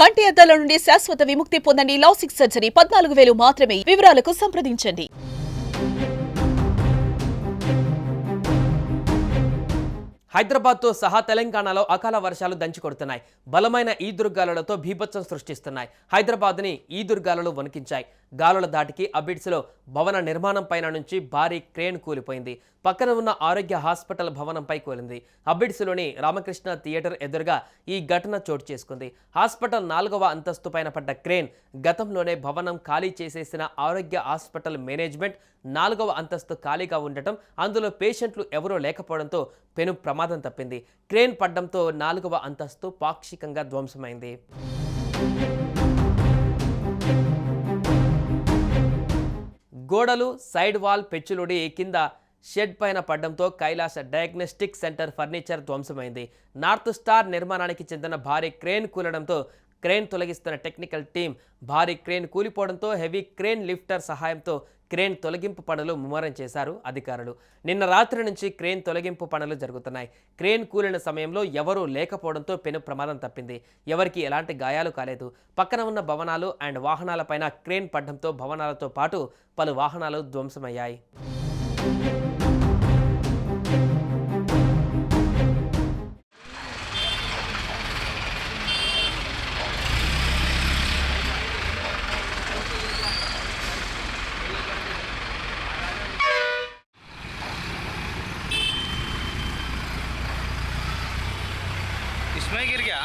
కంటి అద్దాల నుండి శాశ్వత విముక్తి పొందండి లాసిక్ సర్జరీ. పద్నాలుగు వేలు మాత్రమే వివరాలకు సంప్రదించండి. హైదరాబాద్తో సహా తెలంగాణలో అకాల వర్షాలు దంచి కొడుతున్నాయి బలమైన ఈ దుర్గాలతో భీభత్సం సృష్టిస్తున్నాయి. హైదరాబాద్ని ఈ దుర్గాలలో వణికించాయి. గాలుల దాటికి అబిడ్స్లో భవన నిర్మాణం పైన నుంచి భారీ క్రేన్ కూలిపోయింది. పక్కన ఉన్న ఆరోగ్య హాస్పిటల్ భవనంపై కూలింది. అబిడ్స్లోని రామకృష్ణ థియేటర్ ఎదురుగా ఈ ఘటన చోటు చేసుకుంది. హాస్పిటల్ నాలుగవ అంతస్తు పైన పడ్డ క్రేన్ గతంలోనే భవనం ఖాళీ చేసేసిన ఆరోగ్య హాస్పిటల్ మేనేజ్మెంట్ నాలుగవ అంతస్తు ఖాళీగా ఉండటం అందులో పేషెంట్లు ఎవరూ లేకపోవడంతో పెను ప్రమాదం తప్పింది. క్రేన్ పడ్డంతో నాలుగవ అంతస్తు పాక్షికంగా ధ్వంసమైంది. గోడలు సైడ్ వాల్ పెచ్చులుడి కింద షెడ్ పైన పడడంతో కైలాస డయాగ్నోస్టిక్ సెంటర్ ఫర్నిచర్ ధ్వంసమైంది. నార్త్ స్టార్ నిర్మాణానికి చెందిన భారీ క్రేన్ కూలడంతో క్రేన్ తొలగిస్తున్న టెక్నికల్ టీం భారీ క్రేన్ కూలిపోవడంతో హెవీ క్రేన్ లిఫ్టర్ సహాయంతో క్రేన్ తొలగింపు పనులు ముమ్మరం చేశారు అధికారులు. నిన్న రాత్రి నుంచి క్రేన్ తొలగింపు పనులు జరుగుతున్నాయి. క్రేన్ కూలిన సమయంలో ఎవరూ లేకపోవడంతో పెను ప్రమాదం తప్పింది. ఎవరికి ఎలాంటి గాయాలు కాలేదు. పక్కన ఉన్న భవనాలు అండ్ వాహనాలపైన క్రేన్ పడ్డంతో భవనాలతో పాటు పలు వాహనాలు ధ్వంసమయ్యాయి. इसमें गिर गया।